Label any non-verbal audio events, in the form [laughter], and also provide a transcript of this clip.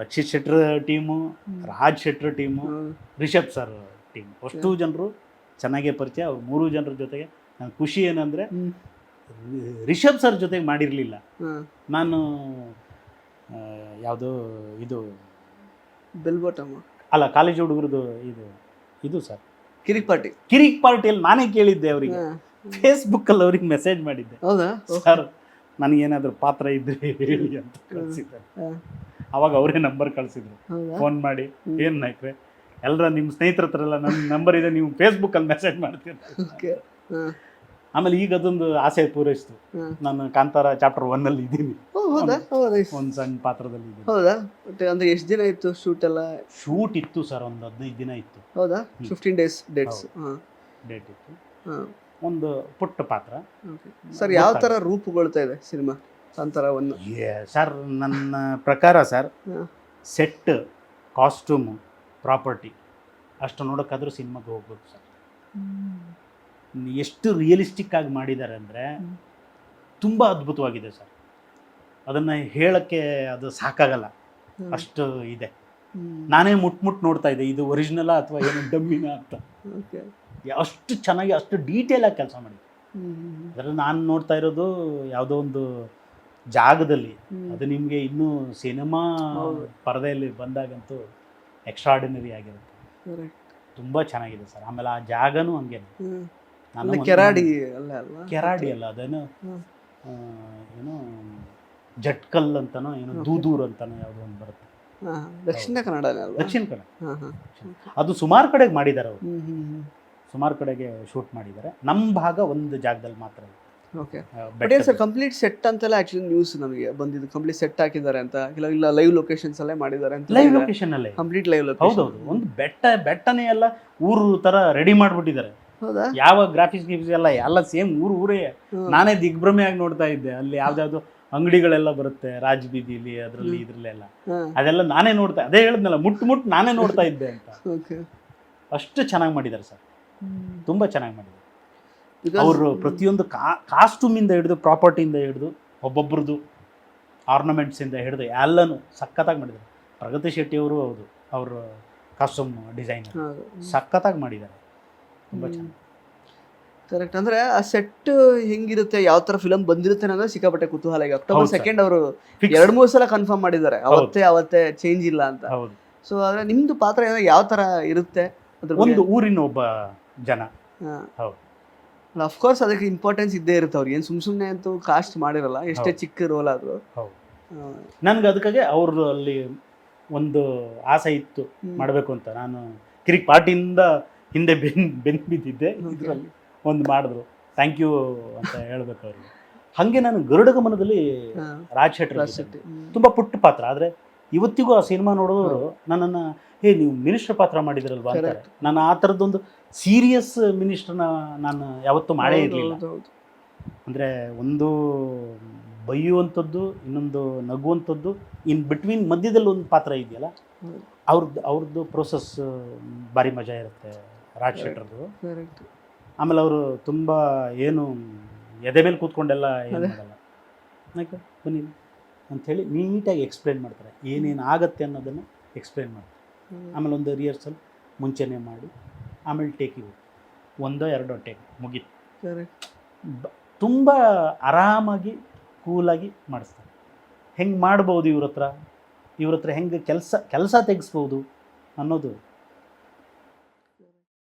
ರಕ್ಷಿತ್ ಶೆಟ್ಟರ್ ಟೀಮು ರಾಜ್ ಶೆಟ್ಟರ್ team. Rishab sir team. ಅಷ್ಟು ಜನರು ಚೆನ್ನಾಗೇ ಪರಿಚಯ. ಅವ್ರು ಮೂರು ಜನರ ಜೊತೆಗೆ ನನ್ನ ಖುಷಿ ಏನಂದರೆ. ರಿಷಬ್ ಸರ್ ಜೊತೆಗೆ ಮಾಡಿರಲಿಲ್ಲ. ನಾನು ಯಾವುದು ಇದು ಬೆಲ್ ಬಾಟಮ್ ಅಲ್ಲ ಕಾಲೇಜ್ ಹುಡುಗರದು ಇದು ಇದು ಸರ್. ಕಿರಿಕ್ ಪಾರ್ಟಿ ಕಿರಿಕ್ ಪಾರ್ಟಿಯಲ್ಲಿ ನಾನೇ ಕೇಳಿದ್ದೆ ಅವರಿಗೆ. ಫೇಸ್ಬುಕ್ಕಲ್ಲಿ ಅವ್ರಿಗೆ ಮೆಸೇಜ್ ಮಾಡಿದ್ದೆ. ಹೌದಾ? ಸರ್ ನನಗೇನಾದರೂ ಪಾತ್ರ ಇದ್ರೆ ಹೇಳಿ ಅಂತ ಕಳಿಸಿದ್ದಾರೆ. ಅವಾಗ ಅವರೇ ನಂಬರ್ ಕಳಿಸಿದ್ರು. ಫೋನ್ ಮಾಡಿ ಏನು ನಾಯ್ಕ್ರೆ ಎಲ್ಲರ ನಿಮ್ಮ ಸ್ನೇಹಿತರ ಹತ್ರ ಎಲ್ಲ ನನ್ನ ನಂಬರ್ ಇದೆ ನೀವು ಫೇಸ್ಬುಕ್ಕಲ್ಲಿ ಮೆಸೇಜ್ ಮಾಡ್ತೀರ. ಆಮೇಲೆ ಈಗ ಅದೊಂದು ಆಸೆ ಪೂರೈಸಿತು. ನಾನು ಕಾಂತಾರ ಚಾಪ್ಟರ್ ಒನ್ನಲ್ಲಿ ಇದ್ದೀನಿ. ಓ ಹೌದಾ? ಹೌದಾ? ಒಂದು ಸಣ್ಣ ಪಾತ್ರದಲ್ಲಿ ಇದ್ದೀನಿ. ಹೌದಾ? ಅಂದ್ರೆ ಎಷ್ಟು ದಿನ ಇತ್ತು ಶೂಟ್ ಎಲ್ಲ? ಶೂಟ್ ಇತ್ತು ಸರ್ ಒಂದು ಹದಿನೈದು ದಿನ ಇತ್ತು. ಹೌದಾ. ಫಿಫ್ಟೀನ್ ಡೇಸ್ ಡೇಟ್ಸ್ ಡೇಟ್ ಇತ್ತು. ಒಂದು ಪುಟ್ಟ ಪಾತ್ರ. ಸರ್ ಯಾವ ಥರ ರೂಪುಗೊಳ್ತಾ ಇದೆ ಸಿನಿಮಾ ಸಂತರ ಒಂದು ಸರ್ ನನ್ನ ಪ್ರಕಾರ ಸರ್ ಸೆಟ್ ಕಾಸ್ಟ್ಯೂಮು ಪ್ರಾಪರ್ಟಿ ಅಷ್ಟು ನೋಡೋಕ್ಕಾದ್ರೂ ಸಿನಿಮಾಗೆ ಹೋಗ್ಬೇಕು ಸರ್. ಎಷ್ಟು ರಿಯಲಿಸ್ಟಿಕ್ ಆಗಿ ಮಾಡಿದ್ದಾರೆ ಅಂದರೆ. ತುಂಬ ಅದ್ಭುತವಾಗಿದೆ ಸರ್. ಅದನ್ನು ಹೇಳೋಕ್ಕೆ ಅದು ಸಾಕಾಗಲ್ಲ. ಅಷ್ಟು ಇದೆ. ನಾನೇ ಮುಟ್ ಮುಟ್ ನೋಡ್ತಾ ಇದ್ದೆ ಇದು ಒರಿಜಿನಲ ಅಥವಾ ಏನು [laughs] ಡಮ್ಮಿನ ಅಂತ. ಓಕೆ ಅಷ್ಟು ಚೆನ್ನಾಗಿ ಅಷ್ಟು ಡೀಟೇಲಾಗಿ ಕೆಲಸ ಮಾಡಿದ್ರು. ಅದರಲ್ಲಿ ನಾನು ನೋಡ್ತಾ ಇರೋದು ಯಾವುದೋ ಒಂದು ಜಾಗದಲ್ಲಿ ಅದು ನಿಮಗೆ ಇನ್ನೂ ಸಿನಿಮಾ. ಪರದೆಯಲ್ಲಿ ಬಂದಾಗಂತೂ ಎಕ್ಸ್ಟ್ರಾಡಿನರಿ ಆಗಿರುತ್ತೆ. ತುಂಬ ಚೆನ್ನಾಗಿದೆ ಸರ್. ಆಮೇಲೆ ಆ ಜಾಗನೂ ಹಂಗೆ ನಾನು ಕೆರಾಡಿ ಅಲ್ಲ ಕೆರಾಡಿ ಅಲ್ಲ ಅದೇನು ಏನು ಜಟ್ಕಲ್ ಅಂತನೋ ಏನೋ. ದೂದೂರ್ ಅಂತನೋ ಯಾವುದೋ ಒಂದು ಬರುತ್ತೆ. ದಕ್ಷಿಣ ಕನ್ನಡ ದಕ್ಷಿಣ ಕನ್ನಡ. ಅದು ಸುಮಾರು ಕಡೆಗೆ ಮಾಡಿದ್ದಾರೆ ಅವರು. ಸುಮಾರು ಕಡೆಗೆ ಶೂಟ್ ಮಾಡಿದ್ದಾರೆ. ನಮ್ಮ ಭಾಗ ಒಂದು ಜಾಗದಲ್ಲಿ ಮಾತ್ರ ಇದೆ. ಓಕೆ ಬಟ್ ಏನು ಸರ್ ಕಂಪ್ಲೀಟ್ ಸೆಟ್ ಅಂತೆಲ್ಲ ಆಕ್ಚುಲಿ ನ್ಯೂಸ್ ನಮಗೆ ಬಂದಿದ್ದು. ಕಂಪ್ಲೀಟ್ ಸೆಟ್ ಹಾಕಿದ್ದಾರೆ ಅಂತ. ಇಲ್ಲ ಇಲ್ಲ ಲೈವ್ ಲೊಕೇಶನ್ಸ್ ಅಲ್ಲೇ ಮಾಡಿದ್ದಾರೆ ಅಂತ ಲೈವ್ ಲೊಕೇಶನ್ ಅಲ್ಲೇ. ಕಂಪ್ಲೀಟ್ ಲೈವ್ ಲೊಕೇಶನ್ ಹೌದೌದು. ಒಂದು ಬೆಟ್ಟ ಬೆಟ್ಟನೇ ಎಲ್ಲ ಊರು ತರ ರೆಡಿ ಮಾಡಿಬಿಟ್ಟಿದ್ದಾರೆ. ಹೌದಾ? ಯಾವ ಗ್ರಾಫಿಕ್ಸ್ ಗಿಫ್ಸ್ ಎಲ್ಲ ಎಲ್ಲ ಸೇಮ್ ಊರು ಊರೇ. ಹ್ಮ್. ನಾನೇ ದಿಗ್ಭ್ರಮೆಯಾಗಿ ನೋಡ್ತಾ ಇದ್ದೆ. ಅಲ್ಲಿ ಯಾವ್ದಾವ್ದು ಅಂಗಡಿಗಳೆಲ್ಲ ಬರುತ್ತೆ ರಾಜ್ ಬೀದಿಲಿ ಅದರಲ್ಲಿ. ಇದ್ರಲ್ಲೆಲ್ಲ. ಹಾ. ಅದೆಲ್ಲ ನಾನೇ ನೋಡ್ತಾ ಅದೇ ಹೇಳಿದ್ನಲ್ಲ ಮುಟ್ಟು ಮುಟ್ಟು ನಾನೇ ನೋಡ್ತಾ ಇದ್ದೆ ಅಂತ. ಓಕೆ ಅಷ್ಟು ಚೆನ್ನಾಗಿ ಮಾಡಿದ್ದಾರೆ ಸರ್. ತುಂಬ ಚೆನ್ನಾಗಿ ಮಾಡಿದ್ರು. ಅವರು ಪ್ರತಿಯೊಂದು ಕಾ ಕಾಸ್ಟ್ಯೂಮಿಂದ ಹಿಡಿದು ಪ್ರಾಪರ್ಟಿಯಿಂದ ಹಿಡಿದು ಒಬ್ಬೊಬ್ರದ್ದು ಆರ್ನಮೆಂಟ್ಸಿಂದ ಹಿಡಿದು ಎಲ್ಲನೂ ಸಖತ್ತಾಗಿ ಮಾಡಿದ್ದಾರೆ ಪ್ರಗತಿ ಶೆಟ್ಟಿ ಅವರು ಹೌದು ಅವರು ಕಾಸ್ಟ್ಯೂಮ್ ಡಿಸೈನ್ ಹೌದು. ಸಖತ್ತಾಗಿ ಮಾಡಿದ್ದಾರೆ. ತುಂಬ ಚೆನ್ನಾಗಿ. ಕರೆಕ್ಟ್ ಅಂದ್ರೆ ಆ ಸೆಟ್ ಹೆಂಗಿರುತ್ತೆ ಯಾವ ತರ ಫಿಲಮ್ ಬಂದಿರುತ್ತೆ ಅನ್ನೋದು ಸಿಕ್ಕಾಪಟ್ಟೆ ಕುತೂಹಲ ಈಗ ಅಕ್ಟೋಬರ್. ಸೆಕೆಂಡ್ ಅವರು. ಎರಡು ಮೂರು ಸಲ ಕನ್ಫರ್ಮ್ ಮಾಡಿದ್ದಾರೆ. ಅವತ್ತೇ ಅವತ್ತೇ ಚೇಂಜ್ ಇಲ್ಲ ಅಂತ. ಹೌದು. ಸೊ ಆದ್ರೆ ನಿಮ್ದು ಪಾತ್ರ ಯಾವ ತರ ಇರುತ್ತೆ ಒಂದು ಊರಿನ ಒಬ್ಬ ಜನ. ಹೌದು. ಅಫ್ಕೋರ್ಸ್ ಅದಕ್ಕೆ ಇಂಪಾರ್ಟೆನ್ಸ್ ಇದ್ದೇ ಇರುತ್ತೆ ಅವ್ರಿಗೆ. ಏನು ಸುಮ್ ಸುಮ್ಮನೆ ಅಂತೂ ಕಾಸ್ಟ್ ಮಾಡಿರಲ್ಲ ಎಷ್ಟೇ ಚಿಕ್ಕ ರೋಲ್ ಆದರೂ. ಹೌದು. ನನ್ಗೆ ಅದಕ್ಕಾಗೆ ಅವರು ಅಲ್ಲಿ ಒಂದು ಆಸೆ ಇತ್ತು ಮಾಡಬೇಕು ಅಂತ. ನಾನು ಕಿರಿಕ್ ಪಾರ್ಟಿಯಿಂದ ಹಿಂದೆ ಬೆನ್ ಬೆನ್ ಬಿದ್ದಿದ್ದೆ. ಇದರಲ್ಲಿ ಒಂದು ಮಾಡಿದ್ರು. ಥ್ಯಾಂಕ್ ಯು ಅಂತ ಹೇಳ್ಬೇಕು ಅವ್ರಿಗೆ. ಹಾಗೆ ನಾನು ಗರುಡ ಗಮನದಲ್ಲಿ ರಾಜ್ ಶೆಟ್ಟಿ. ತುಂಬ ಪುಟ್ಟ ಪಾತ್ರ. ಆದರೆ ಇವತ್ತಿಗೂ ಆ ಸಿನಿಮಾ ನೋಡೋರು ನನ್ನನ್ನು ಹೇ ನೀವು ಮಿನಿಸ್ಟರ್ ಪಾತ್ರ ಮಾಡಿದ್ರಲ್ವಾ? ಅಂತಾರೆ. ನಾನು ಆ ಥರದ್ದೊಂದು ಸೀರಿಯಸ್ ಮಿನಿಸ್ಟರ್ನ ನಾನು ಯಾವತ್ತೂ ಮಾಡೇ ಇರಲಿಲ್ಲ. ಅಂದರೆ ಒಂದು ಬೈಯುವಂಥದ್ದು ಇನ್ನೊಂದು ನಗುವಂಥದ್ದು ಇನ್ ಬಿಟ್ವೀನ್ ಮಧ್ಯದಲ್ಲಿ ಒಂದು ಪಾತ್ರ ಇದೆಯಲ್ಲ. ಅವ್ರದ್ದು ಅವ್ರದ್ದು ಪ್ರೋಸೆಸ್ ಭಾರಿ ಮಜಾ ಇರುತ್ತೆ ರಾಜ್ ಶೆಟ್ಟರ್ದು. ಆಮೇಲೆ ಅವರು ತುಂಬ ಏನು ಎದೆ ಮೇಲೆ ಕೂತ್ಕೊಂಡೆಲ್ಲ ಏನು ಬನ್ನಿ ಅಂಥೇಳಿ ನೀಟಾಗಿ ಎಕ್ಸ್ಪ್ಲೇನ್ ಮಾಡ್ತಾರೆ. ಏನೇನು ಆಗುತ್ತೆ ಅನ್ನೋದನ್ನು ಎಕ್ಸ್ಪ್ಲೇನ್ ಮಾಡ್ತಾರೆ. ಆಮೇಲೆ ಒಂದು ರಿಹರ್ಸಲ್ ಮುಂಚೆನೇ ಮಾಡಿ ಆಮೇಲೆ ಟೇಕಿಗೆ ಒಂದೋ ಎರಡೋ ಟೇಕ್ ಮುಗೀತು. ಬ ತುಂಬ ಆರಾಮಾಗಿ ಕೂಲಾಗಿ ಮಾಡಿಸ್ತಾರೆ. ಹೆಂಗೆ ಮಾಡ್ಬೋದು ಇವ್ರ ಹತ್ರ? ಇವ್ರ ಹತ್ರ ಹೆಂಗೆ ಕೆಲಸ ಕೆಲಸ ತೆಗೆಸ್ಬೋದು ಅನ್ನೋದು